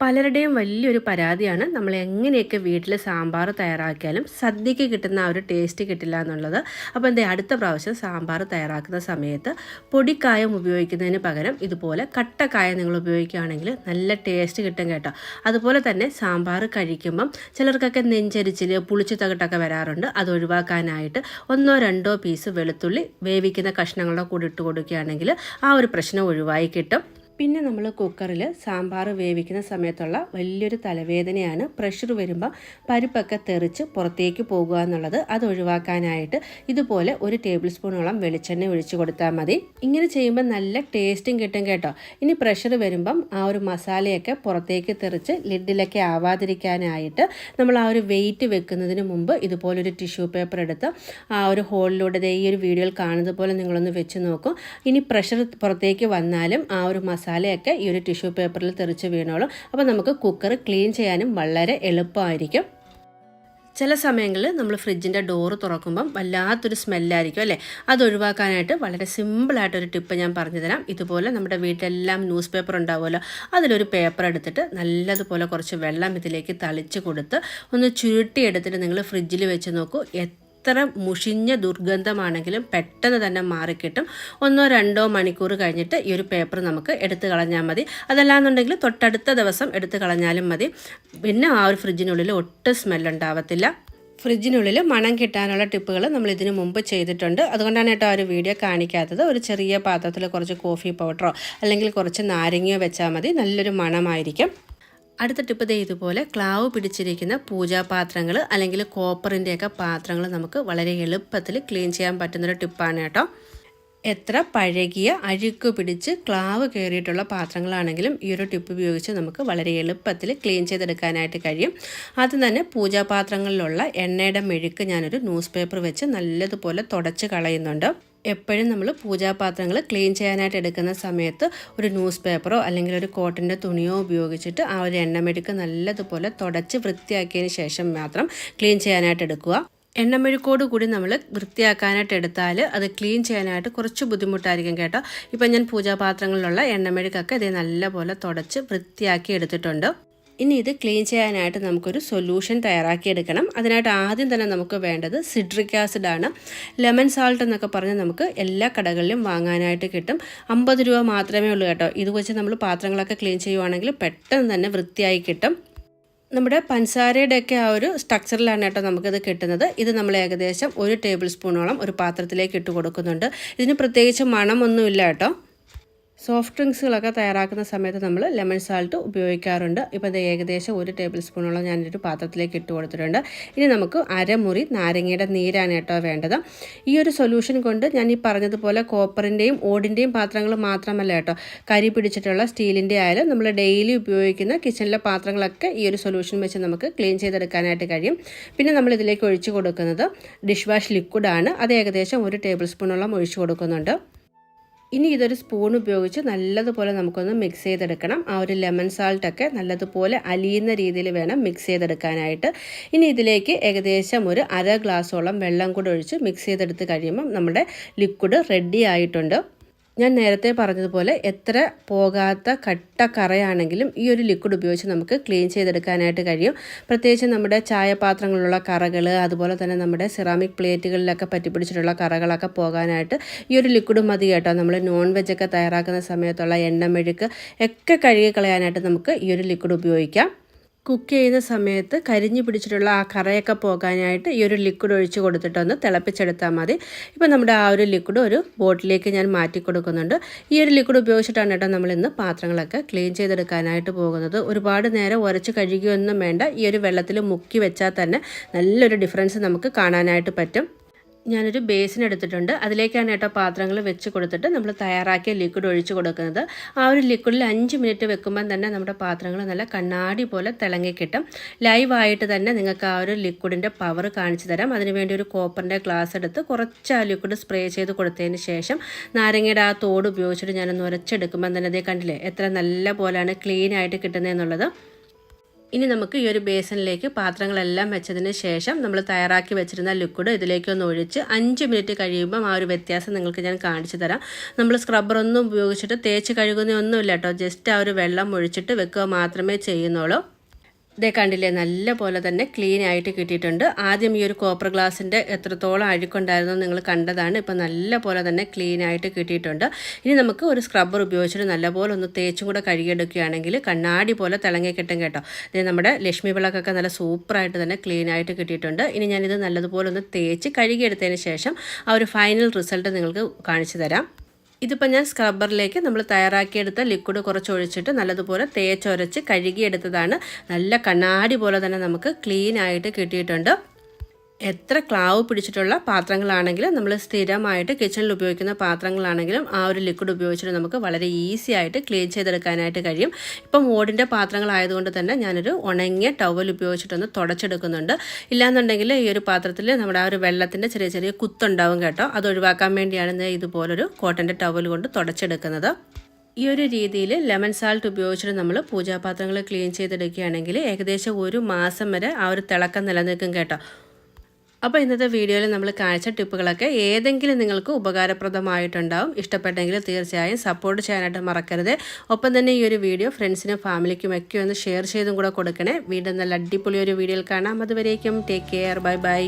പലരുടെയും വലിയൊരു പരാതിയാണ് നമ്മൾ എങ്ങനെയൊക്കെ വീട്ടിൽ സാമ്പാർ തയ്യാറാക്കിയാലും സദ്യക്ക് കിട്ടുന്ന ആ ഒരു ടേസ്റ്റ് കിട്ടില്ല എന്നുള്ളത്. അപ്പോൾ എന്താ അടുത്ത പ്രാവശ്യം സാമ്പാർ തയ്യാറാക്കുന്ന സമയത്ത് പൊടിക്കായം ഉപയോഗിക്കുന്നതിന് പകരം ഇതുപോലെ കട്ടക്കായം നിങ്ങൾ ഉപയോഗിക്കുകയാണെങ്കിൽ നല്ല ടേസ്റ്റ് കിട്ടും കേട്ടോ. അതുപോലെ തന്നെ സാമ്പാർ കഴിക്കുമ്പം ചിലർക്കൊക്കെ നെഞ്ചരിച്ചിൽ പുളിച്ചു തകട്ടൊക്കെ വരാറുണ്ട്. അത് ഒഴിവാക്കാനായിട്ട് ഒന്നോ രണ്ടോ പീസ് വെളുത്തുള്ളി വേവിക്കുന്ന കഷ്ണങ്ങളുടെ കൂടി ഇട്ട് കൊടുക്കുകയാണെങ്കിൽ ആ ഒരു പ്രശ്നം ഒഴിവായി കിട്ടും. പിന്നെ നമ്മൾ കുക്കറിൽ സാമ്പാർ വേവിക്കുന്ന സമയത്തുള്ള വലിയൊരു തലവേദനയാണ്. പ്രഷർ വരുമ്പോൾ പരിപ്പൊക്കെ തെറിച്ച് പുറത്തേക്ക് പോകുക എന്നുള്ളത് അത് ഒഴിവാക്കാനായിട്ട് ഇതുപോലെ ഒരു ടേബിൾ സ്പൂണോളം വെളിച്ചെണ്ണ ഒഴിച്ചു കൊടുത്താൽ മതി. ഇങ്ങനെ ചെയ്യുമ്പോൾ നല്ല ടേസ്റ്റും കിട്ടും കേട്ടോ. ഇനി പ്രഷർ വരുമ്പം ആ ഒരു മസാലയൊക്കെ പുറത്തേക്ക് തെറിച്ച് ലിഡിലൊക്കെ ആവാതിരിക്കാനായിട്ട് നമ്മൾ ആ ഒരു വെയിറ്റ് വെക്കുന്നതിന് മുമ്പ് ഇതുപോലൊരു ടിഷ്യൂ പേപ്പർ എടുത്ത് ആ ഒരു ഹോളിലൂടെ ഈ ഒരു വീഡിയോയിൽ കാണുന്നത് പോലെ നിങ്ങളൊന്ന് വെച്ച് നോക്കും. ഇനി പ്രഷർ പുറത്തേക്ക് വന്നാലും ആ ഒരു മസാലയൊക്കെ ഈ ഒരു ടിഷ്യൂ പേപ്പറിൽ തെറിച്ച് വീണോളും. അപ്പോൾ നമുക്ക് കുക്കർ ക്ലീൻ ചെയ്യാനും വളരെ എളുപ്പമായിരിക്കും. ചില സമയങ്ങളിൽ നമ്മൾ ഫ്രിഡ്ജിന്റെ ഡോറ് തുറക്കുമ്പം വല്ലാത്തൊരു സ്മെല്ലായിരിക്കും അല്ലേ? അത് ഒഴിവാക്കാനായിട്ട് വളരെ സിമ്പിളായിട്ടൊരു ടിപ്പ് ഞാൻ പറഞ്ഞു തരാം ഇതുപോലെ നമ്മുടെ വീട്ടിലെല്ലാം ന്യൂസ് പേപ്പർ ഉണ്ടാവുമല്ലോ. അതിലൊരു പേപ്പർ എടുത്തിട്ട് നല്ലതുപോലെ കുറച്ച് വെള്ളം ഇതിലേക്ക് തളിച്ച് കൊടുത്ത് ഒന്ന് ചുരുട്ടി എടുത്തിട്ട് നിങ്ങൾ ഫ്രിഡ്ജിൽ വെച്ച് നോക്കൂ. എത്ര മുഷിഞ്ഞ ദുർഗന്ധമാണെങ്കിലും പെട്ടെന്ന് തന്നെ മാറിക്കിട്ടും. ഒന്നോ രണ്ടോ മണിക്കൂർ കഴിഞ്ഞിട്ട് ഈ ഒരു പേപ്പർ നമുക്ക് എടുത്തു കളഞ്ഞാൽ മതി. അതല്ലാന്നുണ്ടെങ്കിൽ തൊട്ടടുത്ത ദിവസം എടുത്തു കളഞ്ഞാലും മതി. പിന്നെ ആ ഒരു ഫ്രിഡ്ജിനുള്ളിൽ ഒട്ടും സ്മെല്ലുണ്ടാവത്തില്ല ഫ്രിഡ്ജിനുള്ളിൽ മണം കിട്ടാനുള്ള ടിപ്പുകൾ നമ്മൾ ഇതിനു മുമ്പ് ചെയ്തിട്ടുണ്ട്. അതുകൊണ്ടാണ് കേട്ടോ ആ ഒരു വീഡിയോ കാണിക്കാത്തത്. ഒരു ചെറിയ പാത്രത്തിൽ കുറച്ച് കോഫി പൗഡറോ അല്ലെങ്കിൽ കുറച്ച് നാരങ്ങയോ വെച്ചാൽ മതി. നല്ലൊരു മണമായിരിക്കും. അടുത്ത ടിപ്പ് ദേ ഇതുപോലെ ക്ലാവ് പിടിച്ചിരിക്കുന്ന പൂജാപാത്രങ്ങൾ അല്ലെങ്കിൽ കോപ്പറിന്റെയൊക്കെ പാത്രങ്ങൾ നമുക്ക് വളരെ എളുപ്പത്തിൽ ക്ലീൻ ചെയ്യാൻ പറ്റുന്നൊരു ടിപ്പാണ് കേട്ടോ. എത്ര പഴകിയ അഴുക്ക് പിടിച്ച് ക്ലാവ് കയറിയിട്ടുള്ള പാത്രങ്ങളാണെങ്കിലും ഈ ഒരു ടിപ്പ് ഉപയോഗിച്ച് നമുക്ക് വളരെ എളുപ്പത്തിൽ ക്ലീൻ ചെയ്തെടുക്കാനായിട്ട് കഴിയും. അത് തന്നെ പൂജാപാത്രങ്ങളിലുള്ള എണ്ണയുടെ മെഴുക്ക് ഞാനൊരു ന്യൂസ് പേപ്പർ വെച്ച് നല്ലതുപോലെ തുടച്ച് കളയുന്നുണ്ട്. എപ്പോഴും നമ്മൾ പൂജാപാത്രങ്ങൾ ക്ലീൻ ചെയ്യാനായിട്ട് എടുക്കുന്ന സമയത്ത് ഒരു ന്യൂസ് പേപ്പറോ അല്ലെങ്കിൽ ഒരു കോട്ടന്റെ തുണിയോ ഉപയോഗിച്ചിട്ട് ആ ഒരു എണ്ണമെഴുക്ക് നല്ലതുപോലെ തുടച്ച് വൃത്തിയാക്കിയതിന് ശേഷം മാത്രം ക്ലീൻ ചെയ്യാനായിട്ട് എടുക്കുക. എണ്ണമെഴുക്കോട് കൂടി നമ്മൾ വൃത്തിയാക്കാനായിട്ട് എടുത്താൽ അത് ക്ലീൻ ചെയ്യാനായിട്ട് കുറച്ച് ബുദ്ധിമുട്ടായിരിക്കും കേട്ടോ. ഇപ്പം ഞാൻ പൂജാപാത്രങ്ങളിലുള്ള എണ്ണമെഴുക്കൊക്കെ ഇതേ നല്ലപോലെ തുടച്ച് വൃത്തിയാക്കി എടുത്തിട്ടുണ്ട്. ഇനി ഇത് ക്ലീൻ ചെയ്യാനായിട്ട് നമുക്കൊരു സൊല്യൂഷൻ തയ്യാറാക്കിയെടുക്കണം. അതിനായിട്ട് ആദ്യം തന്നെ നമുക്ക് വേണ്ടത് സിട്രിക് ആസിഡ് ആണ്. ലെമൺ സാൾട്ട് എന്നൊക്കെ പറഞ്ഞ് നമുക്ക് എല്ലാ കടകളിലും വാങ്ങാനായിട്ട് കിട്ടും. അമ്പത് രൂപ മാത്രമേ ഉള്ളൂ കേട്ടോ. ഇത് വെച്ച് നമ്മൾ പാത്രങ്ങളൊക്കെ ക്ലീൻ ചെയ്യുവാണെങ്കിൽ പെട്ടെന്ന് തന്നെ വൃത്തിയായി കിട്ടും. നമ്മുടെ പഞ്ചസാരയുടെയൊക്കെ ആ ഒരു സ്ട്രക്ചറിലാണ് കേട്ടോ നമുക്കിത് കിട്ടുന്നത്. ഇത് നമ്മൾ ഏകദേശം ഒരു ടേബിൾ സ്പൂണോളം ഒരു പാത്രത്തിലേക്ക് ഇട്ട് കൊടുക്കുന്നുണ്ട്. ഇതിന് പ്രത്യേകിച്ച് മണമൊന്നുമില്ല കേട്ടോ. സോഫ്റ്റ് ഡ്രിങ്ക്സുകളൊക്കെ തയ്യാറാക്കുന്ന സമയത്ത് നമ്മൾ ലെമൺ സാൾട്ട് ഉപയോഗിക്കാറുണ്ട്. ഇപ്പോൾ ഇത് ഏകദേശം ഒരു ടേബിൾ സ്പൂണോളം ഞാനൊരു പാത്രത്തിലേക്ക് ഇട്ട് കൊടുത്തിട്ടുണ്ട്. ഇനി നമുക്ക് അരമുറി നാരങ്ങയുടെ നീരാണ് കേട്ടോ വേണ്ടത്. ഈ ഒരു സൊല്യൂഷൻ കൊണ്ട് ഞാൻ ഈ പറഞ്ഞതുപോലെ കോപ്പറിന്റെയും ഓടിന്റെയും പാത്രങ്ങൾ മാത്രമല്ല കേട്ടോ കരി പിടിച്ചിട്ടുള്ള സ്റ്റീലിന്റെ ആയാലും നമ്മൾ ഡെയിലി ഉപയോഗിക്കുന്ന കിച്ചണിലെ പാത്രങ്ങളൊക്കെ ഈ ഒരു സൊല്യൂഷൻ വെച്ച് നമുക്ക് ക്ലീൻ ചെയ്തെടുക്കാനായിട്ട് കഴിയും. പിന്നെ നമ്മൾ ഇതിലേക്ക് ഒഴിച്ചു കൊടുക്കുന്നത് ഡിഷ് വാഷ് ലിക്വിഡാണ്. അത് ഏകദേശം ഒരു ടേബിൾ സ്പൂണോളം ഒഴിച്ചു കൊടുക്കുന്നുണ്ട്. ഇനി ഇതൊരു സ്പൂൺ ഉപയോഗിച്ച് നല്ലതുപോലെ നമുക്കൊന്ന് മിക്സ് ചെയ്തെടുക്കണം. ആ ഒരു ലെമൺ സാൾട്ടൊക്കെ നല്ലതുപോലെ അലിയുന്ന രീതിയിൽ വേണം മിക്സ് ചെയ്തെടുക്കാനായിട്ട്. ഇനി ഇതിലേക്ക് ഏകദേശം ഒരു അര ഗ്ലാസ്സോളം വെള്ളം കൂടെ ഒഴിച്ച് മിക്സ് ചെയ്തെടുത്ത് കഴിയുമ്പം നമ്മുടെ ലിക്വിഡ് റെഡി ആയിട്ടുണ്ട്. ഞാൻ നേരത്തെ പറഞ്ഞതുപോലെ എത്ര പോകാത്ത കട്ട കറയാണെങ്കിലും ഈ ഒരു ലിക്വിഡ് ഉപയോഗിച്ച് നമുക്ക് ക്ലീൻ ചെയ്തെടുക്കാനായിട്ട് കഴിയും. പ്രത്യേകിച്ച് നമ്മുടെ ചായപാത്രങ്ങളിലുള്ള കറകൾ അതുപോലെ തന്നെ നമ്മുടെ സിറാമിക് പ്ലേറ്റുകളിലൊക്കെ പറ്റിപ്പിടിച്ചിട്ടുള്ള കറകളൊക്കെ പോകാനായിട്ട് ഈ ഒരു ലിക്വിഡ് മതി കേട്ടോ. നമ്മൾ നോൺ വെജൊക്കെ തയ്യാറാക്കുന്ന സമയത്തുള്ള എണ്ണമെഴുക്ക് ഒക്കെ കഴുകി കളയാനായിട്ട് നമുക്ക് ഈ ഒരു ലിക്വിഡ് ഉപയോഗിക്കാം. കുക്ക് ചെയ്യുന്ന സമയത്ത് കരിഞ്ഞു പിടിച്ചിട്ടുള്ള ആ കറയൊക്കെ പോകാനായിട്ട് ഈ ഒരു ലിക്വിഡ് ഒഴിച്ച് കൊടുത്തിട്ടൊന്ന് തിളപ്പിച്ചെടുത്താൽ മതി. ഇപ്പോൾ നമ്മുടെ ആ ഒരു ലിക്വിഡ് ഒരു ബോട്ടിലേക്ക് ഞാൻ മാറ്റി കൊടുക്കുന്നുണ്ട്. ഈ ഒരു ലിക്വിഡ് ഉപയോഗിച്ചിട്ടാണ് കേട്ടോ നമ്മൾ ഇന്ന് പാത്രങ്ങളൊക്കെ ക്ലീൻ ചെയ്തെടുക്കാനായിട്ട് പോകുന്നത്. ഒരുപാട് നേരം ഉരച്ച് കഴുകിയൊന്നും വേണ്ട. ഈ ഒരു വെള്ളത്തിൽ മുക്കി വെച്ചാൽ തന്നെ നല്ലൊരു ഡിഫറൻസ് നമുക്ക് കാണാനായിട്ട് പറ്റും. ഞാനൊരു ബേസിൻ എടുത്തിട്ടുണ്ട്. അതിലേക്കാണ് കേട്ടോ പാത്രങ്ങൾ വെച്ച് കൊടുത്തിട്ട് നമ്മൾ തയ്യാറാക്കിയ ലിക്വിഡ് ഒഴിച്ചു കൊടുക്കുന്നത്. ആ ഒരു ലിക്വിഡിൽ അഞ്ച് മിനിറ്റ് വെക്കുമ്പം തന്നെ നമ്മുടെ പാത്രങ്ങൾ നല്ല കണ്ണാടി പോലെ തിളങ്ങി കിട്ടും. ലൈവായിട്ട് തന്നെ നിങ്ങൾക്ക് ആ ഒരു ലിക്വിഡിന്റെ പവർ കാണിച്ചു തരാം. അതിനുവേണ്ടി ഒരു കോപ്പറിന്റെ ഗ്ലാസ് എടുത്ത് കുറച്ച് ആ ലിക്വിഡ് സ്പ്രേ ചെയ്ത് കൊടുത്തതിന് ശേഷം നാരങ്ങയുടെ ആ തോട് ഉപയോഗിച്ചിട്ട് ഞാനൊന്ന് ഉരച്ചെടുക്കുമ്പം തന്നെ അതേ കണ്ടില്ലേ എത്ര നല്ല പോലെയാണ് ക്ലീൻ ആയിട്ട് കിട്ടുന്നതെന്നുള്ളത് ഇനി നമുക്ക് ഈ ഒരു ബേസനിലേക്ക് പാത്രങ്ങളെല്ലാം വെച്ചതിന് ശേഷം നമ്മൾ തയ്യാറാക്കി വെച്ചിരുന്ന ലിക്വിഡ് ഇതിലേക്കൊന്ന് ഒഴിച്ച് അഞ്ച് മിനിറ്റ് കഴിയുമ്പം ആ ഒരു വ്യത്യാസം നിങ്ങൾക്ക് ഞാൻ കാണിച്ചു തരാം. നമ്മൾ സ്ക്രബ്ബറൊന്നും ഉപയോഗിച്ചിട്ട് തേച്ച് കഴുകുന്നൊന്നുമില്ല കേട്ടോ. ജസ്റ്റ് ആ ഒരു വെള്ളം ഒഴിച്ചിട്ട് വെക്കുക മാത്രമേ ചെയ്യുന്നുള്ളൂ. ഇതേ കണ്ടില്ലേ നല്ല പോലെ തന്നെ ക്ലീൻ ആയിട്ട് കിട്ടിയിട്ടുണ്ട്. ആദ്യം ഈ ഒരു കോപ്പർ ഗ്ലാസിന്റെ എത്രത്തോളം അഴുക്കുണ്ടായിരുന്നു നിങ്ങൾ കണ്ടതാണ്. ഇപ്പം നല്ല പോലെ തന്നെ ക്ലീൻ ആയിട്ട് കിട്ടിയിട്ടുണ്ട്. ഇനി നമുക്ക് ഒരു സ്ക്രബ്ബർ ഉപയോഗിച്ചിട്ട് നല്ലപോലെ ഒന്ന് തേച്ചും കൂടെ കഴുകിയെടുക്കുകയാണെങ്കിൽ കണ്ണാടി പോലെ തിളങ്ങി കിട്ടും കേട്ടോ. ഇത് നമ്മുടെ ലക്ഷ്മി വിളക്കൊക്കെ നല്ല സൂപ്പറായിട്ട് തന്നെ ക്ലീൻ ആയിട്ട് കിട്ടിയിട്ടുണ്ട്. ഇനി ഞാനിത് നല്ലതുപോലെ ഒന്ന് തേച്ച് കഴുകിയെടുത്തതിന് ശേഷം ആ ഒരു ഫൈനൽ റിസൾട്ട് നിങ്ങൾക്ക് കാണിച്ചു തരാം. ഇതിപ്പോൾ ഞാൻ സ്ക്രബ്ബറിലേക്ക് നമ്മൾ തയ്യാറാക്കിയെടുത്ത ലിക്വിഡ് കുറച്ച് ഒഴിച്ചിട്ട് നല്ലതുപോലെ തേച്ചൊരച്ച് കഴുകിയെടുത്തതാണ്. നല്ല കണ്ണാടി പോലെ തന്നെ നമുക്ക് ക്ലീൻ ആയിട്ട് കിട്ടിയിട്ടുണ്ട്. എത്ര ക്ലാവ് പിടിച്ചിട്ടുള്ള പാത്രങ്ങളാണെങ്കിലും നമ്മൾ സ്ഥിരമായിട്ട് കിച്ചണിൽ ഉപയോഗിക്കുന്ന പാത്രങ്ങളാണെങ്കിലും ആ ഒരു ലിക്വിഡ് ഉപയോഗിച്ചിട്ട് നമുക്ക് വളരെ ഈസി ആയിട്ട് ക്ലീൻ ചെയ്തെടുക്കാനായിട്ട് കഴിയും. ഇപ്പം ഓടിന്റെ പാത്രങ്ങളായതുകൊണ്ട് തന്നെ ഞാനൊരു ഉണങ്ങിയ ടവൽ ഉപയോഗിച്ചിട്ടൊന്ന് തുടച്ചെടുക്കുന്നുണ്ട്. ഇല്ലാന്നുണ്ടെങ്കിൽ ഈ ഒരു പാത്രത്തിൽ നമ്മുടെ ആ ഒരു വെള്ളത്തിന്റെ ചെറിയ ചെറിയ കുത്തുണ്ടാവും കേട്ടോ. അത് ഒഴിവാക്കാൻ വേണ്ടിയാണ് ഇതുപോലൊരു കോട്ടന്റെ ടവൽ കൊണ്ട് തുടച്ചെടുക്കുന്നത്. ഈ ഒരു രീതിയിൽ ലെമൺ സാൾട്ട് ഉപയോഗിച്ചിട്ട് നമ്മൾ പൂജാപാത്രങ്ങൾ ക്ലീൻ ചെയ്തെടുക്കുകയാണെങ്കിൽ ഏകദേശം ഒരു മാസം വരെ ആ ഒരു തിളക്കം നിലനിൽക്കും കേട്ടോ. അപ്പോൾ ഇന്നത്തെ വീഡിയോയിൽ നമ്മൾ കാഴ്ച ടിപ്പുകളൊക്കെ ഏതെങ്കിലും നിങ്ങൾക്ക് ഉപകാരപ്രദമായിട്ടുണ്ടാവും ഇഷ്ടപ്പെട്ടെങ്കിൽ തീർച്ചയായും സപ്പോർട്ട് ചെയ്യാനായിട്ട് മറക്കരുത്. ഒപ്പം തന്നെ ഈ ഒരു വീഡിയോ ഫ്രണ്ട്സിനും ഫാമിലിക്കും ഒക്കെ ഒന്ന് ഷെയർ ചെയ്തും കൂടെ കൊടുക്കണേ. വീണ്ടും നല്ല അടിപൊളി ഒരു വീഡിയോയിൽ കാണാം. അതുവരേക്കും ടേക്ക് കെയർ ബൈ ബൈ